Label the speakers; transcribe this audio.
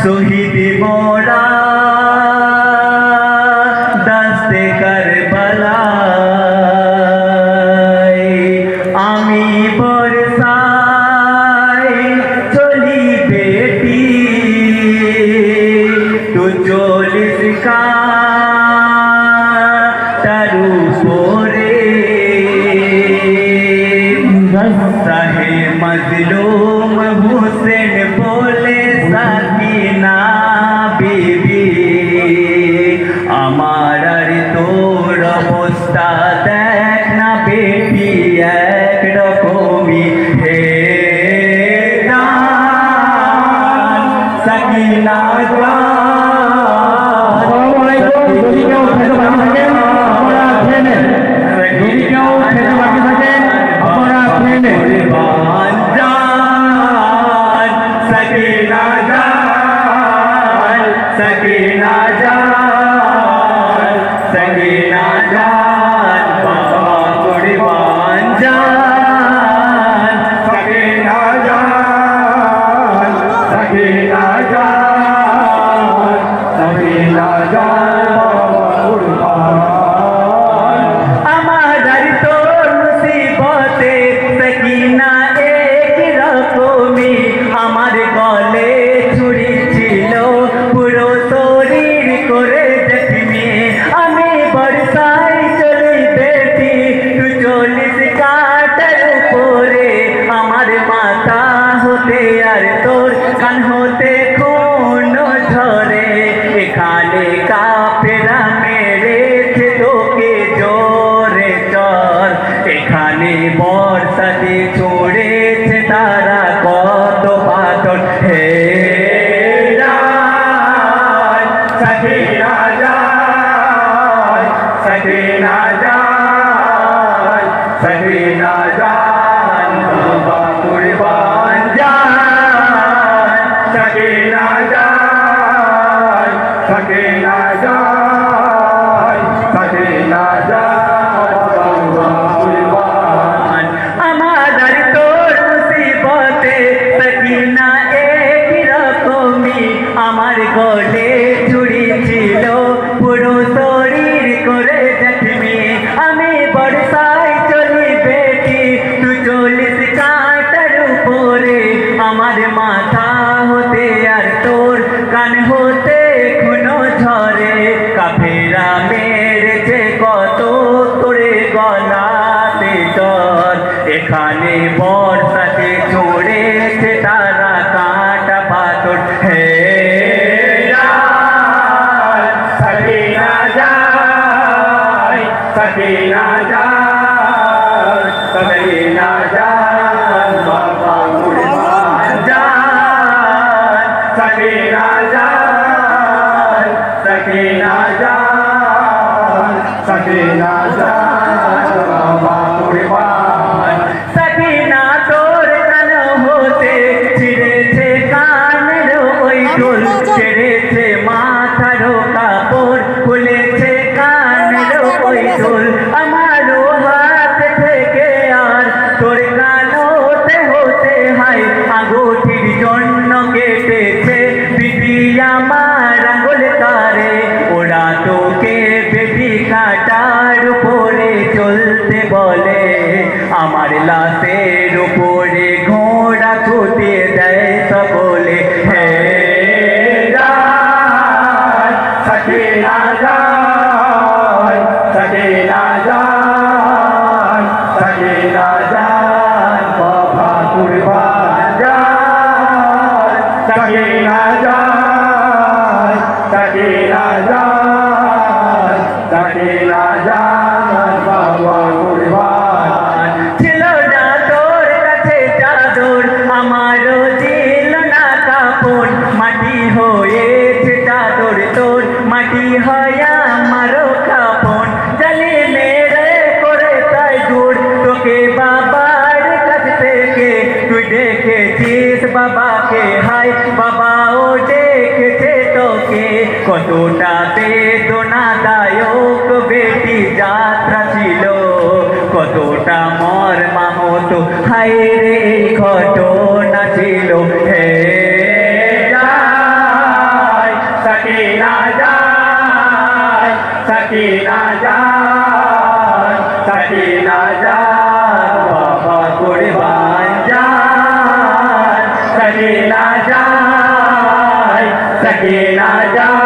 Speaker 1: শহীদ মোরা দাস্তে কারবালায়। আমি বরসায় চলি বেটি তু চলিস কা তারু পরে সাহে মজলুম হুসেন सके সখিনা যায়, সখিনা মাথা হতে আর তোর কান হতে খুনো ঝরে। কাফেরা মেরেছে কত তোরে গলাতে জ্বর এখানে বর্ষাতে চড়েছে তারা কাটা পাথর। হে সকিনা যায়, সকিনা যায়, আমার লাশের উপরে ঘোড়া ছুটিয়ে দেয় সকলে। রাজ, সখিনা যায়, সখিনা যায়, সখিনা যায়, বাবা কুরবান যায়, যায়, সখিনা যায়, মাটি হয় মেরে করে তাই তোকে বাবার বাবাকে। হাই দেখেছে তোকে। কতটা বেদনাদায়ক বেটি যাত্রা ছিল। কতটা মর মাহতো হায় রে এই না যায় থাকে না যায় বাবা করে যায় থাকে না যায় যায়